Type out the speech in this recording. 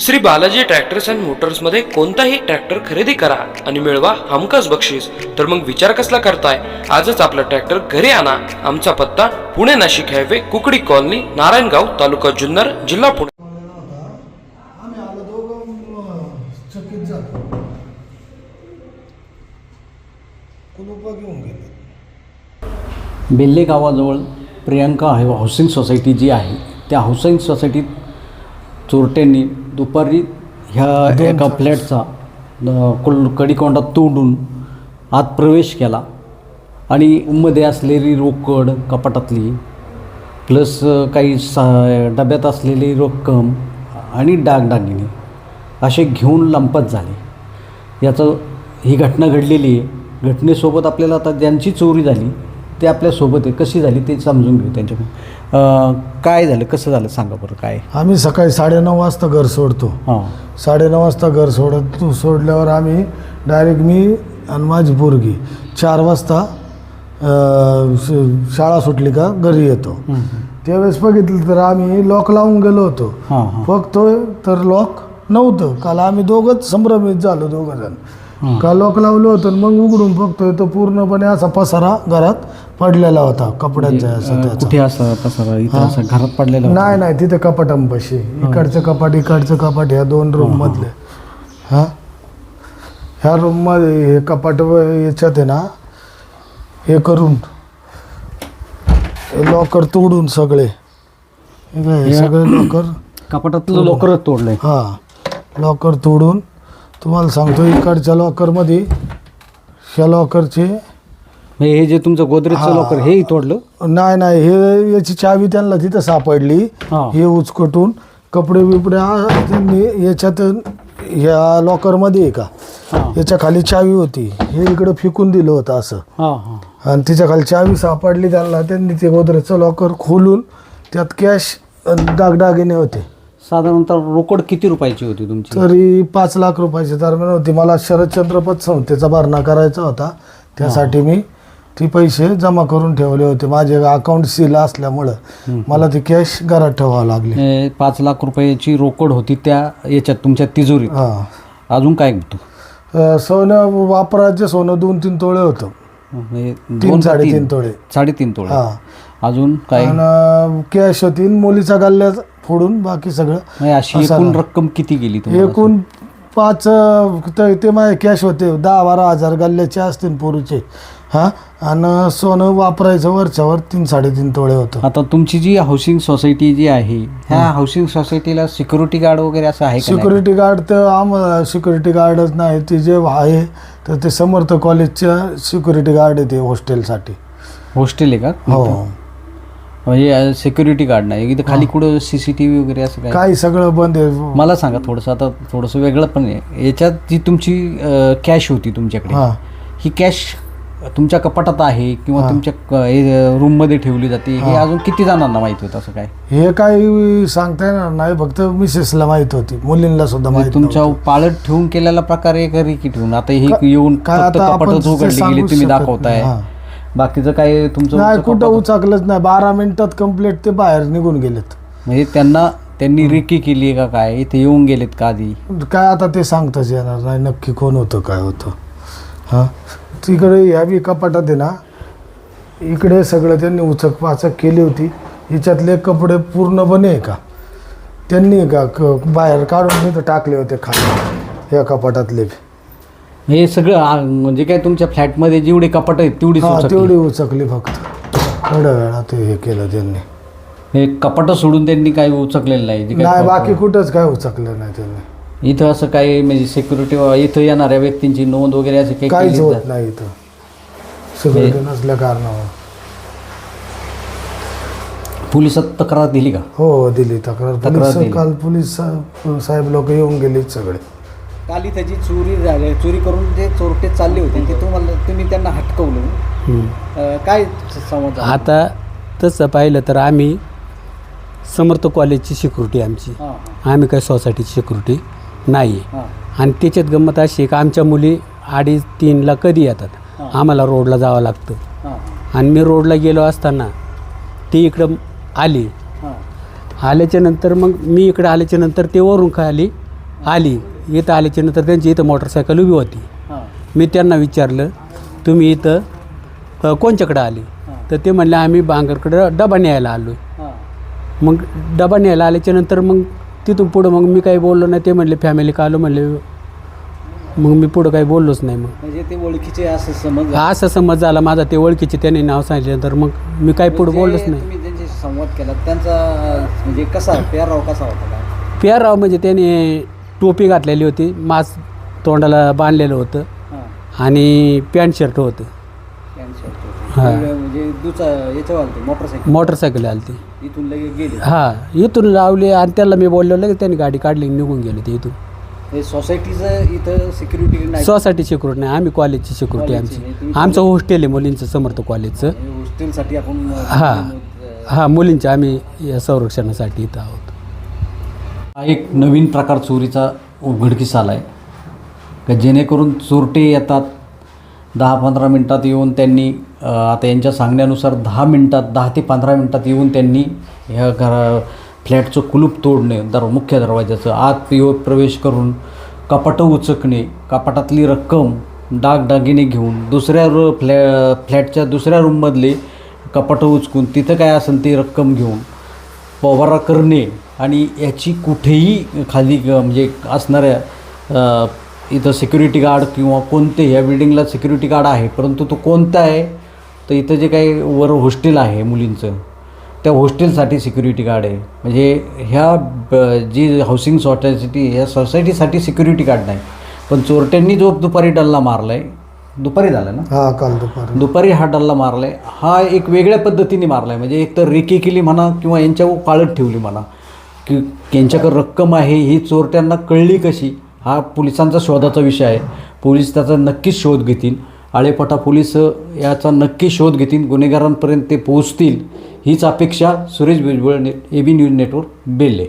Shri Balaji tractors and मोटर्समध्ये कोणताही tractor खरेदी करा आणि मिळवा हमखास बक्षीस. तर मग विचार कसला करताय? आजच आपला ट्रॅक्टर घरी आणा. आमचा पत्ता पुणे नाशिक हायवे कुकडी कॉलनी नारायणगाव तालुका जुन्नर जिल्हा पुणे. बेल्ले गावाजवळ प्रियांका हाऊसिंग सोसायटी जी आहे त्या हाऊसिंग सोसायटीत चोरट्यांनी दुपारी ह्या एका फ्लॅटचा कुल कडीकोंडा तोडून आत प्रवेश केला. आणि मध्ये असलेली रोकड कपाटातली प्लस काही सा डब्यात असलेली रक्कम आणि डागडागिने असे घेऊन लंपत झाले. याचं ही घटना घडलेली आहे. घटनेसोबत आपल्याला आता ज्यांची चोरी झाली ते आपल्यासोबत आहे. कशी झाली ते समजून घेऊ त्यांच्याकडून. काय झालं? कसं झालं? सांगा बरं काय? आम्ही सकाळी साडेनऊ वाजता घर सोडतो. हां. साडेनऊ वाजता घर सोडत सोडल्यावर आम्ही डायरेक्ट मी आणि माझी पोरगी चार वाजता अं, शाळा सुटली का घरी येतो. त्यावेळेस बघितलं तर आम्ही लॉक लावून गेलो होतो. हां हां. बघतोय तर लॉक नव्हतं. काल आम्ही दोघंच संभ्रमित झालो दोघं जण. काल लॉक लावलं होतं मग उघडून बघतोय तो पूर्णपणे असा पसारा घरात पडलेला होता कपड्यांचा असा अ, त्याचा. कुठे असं पसारा? इथं असं घरात पडलेलं होतं? नाही नाही तिथे कपाटांपाशी. इकडचं कपाट इकडचं कपाट ह्या दोन रूम मधले. हा? ह्या रूममध्ये हे कपाट व याच्यात आहे ना हे करून लॉकर तोडून सगळे. हे काय, हे सगळे लॉकर कपाटातलं लवकरच तोडलंय. हा. लॉकर तोडून तुम्हाला सांगतो इकडच्या लॉकरमध्ये ह्या लॉकरचे म्हणजे हे जे तुमचं गोदरेजचं लॉकर हेही तोडलं? नाही नाही हे याची चावी त्यांना तिथं सापडली. हा. हे उचकटून कपडे बिपडे आ- त्यांनी याच्यात ह्या लॉकरमध्ये आहे का? हां. याच्या खाली चावी होती. हे इकडं फेकून दिलं होतं असं. हां हां. आणि तिच्या खाली चावी सापडली त्यांना. त्यांनी ते गोदरेजचं लॉकर खोलून त्यात कॅश दागदागिने होते. साधारणतः रोकड किती रुपयाची होती तुमची? तरी पाच लाख रुपयाची दरम्यान होती. मला शरदचंद्र पत संस्थेचा भरणा करायचा होता. त्यासाठी मी ती पैसे जमा करून ठेवले होते. माझे अकाउंट सील असल्यामुळं मला ती कॅश घरात ठेवावं लागली. पाच लाख रुपयाची रोकड होती त्या याच्यात तुमच्या तिजोरीत. हां. अजून काय होतं? अं, सोनं वापरायचं सोनं दोन तीन तोळे होतं. म्हणजे तीन का साडेतीन तीन? तोळे. साडेतीन तोळे. हां. अजून काय? आणि कॅश होती. आणि मुलीचा गल्ल्या फोडून बाकी सगळं म्हणजे अशी असं एकूण ना. रक्कम किती गेली तुम्हाला? एकूण पाच अं, ते- ते माझे कॅश होते. दहा बारा हजार गल्ल्याचे असतील पोरूचे. हां? आणि सोनं वापरायचं वरच्यावर तीन साडेतीन तोळे होतं. आता तुमची जी हाऊसिंग सोसायटी जी आहे ह्या हाऊसिंग सोसायटीला सिक्युरिटी गार्ड वगैरे असं आहे का नाही? सिक्युरिटी गार्ड तर आम्हाला सिक्युरिटी गार्डच नाही. ते जे आहे तर ते समर्थ कॉलेजच्या सिक्युरिटी गार्ड आहे ते हॉस्टेलसाठी हॉस्टेल आहे का? हो. म्हणजे सिक्युरिटी गार्ड नाही. इथं खाली कुठं सीसीटीव्ही वगैरे असं काय? काही सगळं बंद आहे. मला सांगा थोडंसं आता थोडंसं वेगळं पण आहे. याच्यात जी तुमची कॅश होती तुमच्याकडे हां. ही कॅश तुमच्या कपाटात आहे किंवा तुमच्या रूममध्ये ठेवली जाते? हे अजून किती जणांना माहिती होतं असं काय? हे काही सांगता येणार नाही. फक्त मिसेसला माहीत होती. मुलींना सुद्धा माहीत तुमच्या पाळत ठेवून केलेला प्रकार आहे का की ठेवून? आता हे येऊन काय फक्त आता आपण कपाटच ते उघडली सांगू गेली तुम्ही शकत दाखवताय. नाही. हां. बाकीचं काय तुमचं नाही कुठं उचाकलंच नाही. बारा मिनिटात कंप्लीट ते बाहेर निघून गेलेत. म्हणजे त्यांना त्यांनी रेकी केली आहे का काय? इथे येऊन गेलेत का आधी? काय आता ते सांगताच येणार नाही नक्की कोण होतं काय होतं. हां? तिकडे ह्या बी कपाटात आहे ना इकडे सगळं त्यांनी उचक पाचक केली होती. हिच्यातले कपडे पूर्णपणे आहे का? त्यांनी का क- बाहेर काढून तिथं टाकले होते खाली या कपाटातले बी. हे सगळं आ- म्हणजे काय तुमच्या फ्लॅटमध्ये जेवढे कपाट आहेत तेवढी हा तेवढी उचकली फक्त. थोड्या वेळात हे केलं त्यांनी. हे कपाट सोडून त्यांनी काही उचकलेलं नाही जे बाकी कुठंच काय उचकलं नाही त्यांनी. इथं असं काही म्हणजे सिक्युरिटी इथं येणाऱ्या व्यक्तींची नोंद वगैरे असं काही काहीच केली होत जात- नाही इथं. सिक्युरिटी नसल्या कारणावर. पोलिसात तक्रार दिली का? हो दिली तक्रार. तक्रार पोलीस दिली. काल पोलीस सा- साहेब लोक येऊन गेलीत सगळे. काल जी चोरी झाली चोरी करून जे चोरटे चालले होते. ते तुम्हाला तुम्ही त्यांना हटकवलं. काय झाला? आता तसं पाहिलं तर आम्ही समर्थ कॉलेजची सिक्युरिटी आमची. हां, आम्ही काय सोसायटीची सिक्युरिटी नाही आहे हां, आणि त्याच्यात गंमत अशी आहे का आमच्या मुली अडीच तीनला कधी येतात? आम्हाला रोडला जावं लागतं. हां, आणि मी रोडला गेलो असताना ती इकडं आली. हां, आल्याच्यानंतर मग मी इकडं आल्याच्यानंतर ते वरून काय आली. इथं आल्याच्यानंतर त्यांची इथं मोटरसायकल उभी होती. मी त्यांना विचारलं तुम्ही इथं कोणच्याकडं आले? तर ते म्हणले आम्ही बांगरकडं डबा न्यायला आलो मग डबा न्यायला आल्याच्यानंतर मग तिथून पुढं मग मी काही बोललो नाही. ते म्हणले फॅमिली का आलो? म्हणले मग मी पुढं काही बोललोच नाही मग. म्हणजे ते ओळखीचे असं समज असा समज झाला माझा. ते ओळखीचे त्यांनी नाव सांगितल्यानंतर मग मी काही पुढं बोललोच नाही. संवाद केला. त्यांचा म्हणजे कसा पेराव कसा होता? काय पेरराव म्हणजे त्याने टोपी घातलेली होती मास्क तोंडाला बांधलेलं होतं आणि पॅन्ट शर्ट होतं. हां. म्हणजे दुचा याच्यावर आलते मोटरसायकल. मोटरसायकल आली ती इथून लगेच गेले. हां इथून लावली आणि त्याला मी बोललो लगेच त्यांनी गाडी काढली निघून गेली ते इथून. हे सोसायटीचं इथं सिक्युरिटी नाही. सोसायटी सिक्युरिटी नाही आम्ही कॉलेजची सिक्युरिटी आमची. आमचं हॉस्टेल आहे मुलींचं समर्थ कॉलेजचं हॉस्टेलसाठी आपण हां हां मुलींच्या आम्ही या संरक्षणासाठी इथं आहोत. हा एक नवीन प्रकार चोरीचा उघडकीस आला आहे का जेणेकरून चोरटे येतात दहा पंधरा मिनटात येऊन त्यांनी आता यांच्या सांगण्यानुसार दहा मिनटात दहा ते पंधरा मिनटात येऊन त्यांनी ह्या घरा फ्लॅटचं कुलूप तोडणे दर मुख्य दरवाजाचं आत येऊ प्रवेश करून कपाटं उचकणे कपाटातली रक्कम डागडागिने घेऊन दुसऱ्या र फ्लॅ फ्लॅटच्या दुसऱ्या रूममधले कपाटं उचकून तिथं काय असेल ती रक्कम घेऊन पवारा करणे आणि याची कुठेही खाली म्हणजे असणाऱ्या इथं सिक्युरिटी गार्ड किंवा कोणते ह्या बिल्डिंगला सिक्युरिटी गार्ड आहे परंतु तो कोणता आहे तर इथं जे काही वर हॉस्टेल आहे मुलींचं त्या हॉस्टेलसाठी सिक्युरिटी गार्ड आहे. म्हणजे ह्या जी हाऊसिंग सोसायटी ह्या सोसायटीसाठी सिक्युरिटी गार्ड नाही. पण चोरट्यांनी जो दुपारी डल्ला मारला आहे दुपारी झाला ना? हा काल दुपारी. दुपारी हा डल्ला मारलाय. हा एक वेगळ्या पद्धतीने मारलाय. म्हणजे एक तर रेकी केली म्हणा किंवा यांच्यावर काळत ठेवली म्हणा. की यांच्याकडे रक्कम आहे ही चोरट्यांना कळली कशी? हा पोलिसांचा शोधाचा विषय आहे. पोलीस त्याचा नक्कीच शोध घेतील. आळेपटा पोलीस याचा नक्की शोध घेतील. गुन्हेगारांपर्यंत ते पोहोचतील. हीच अपेक्षा सुरेश भुजबळ ने ए बी न्यूज नेटवर्क बेल्ले.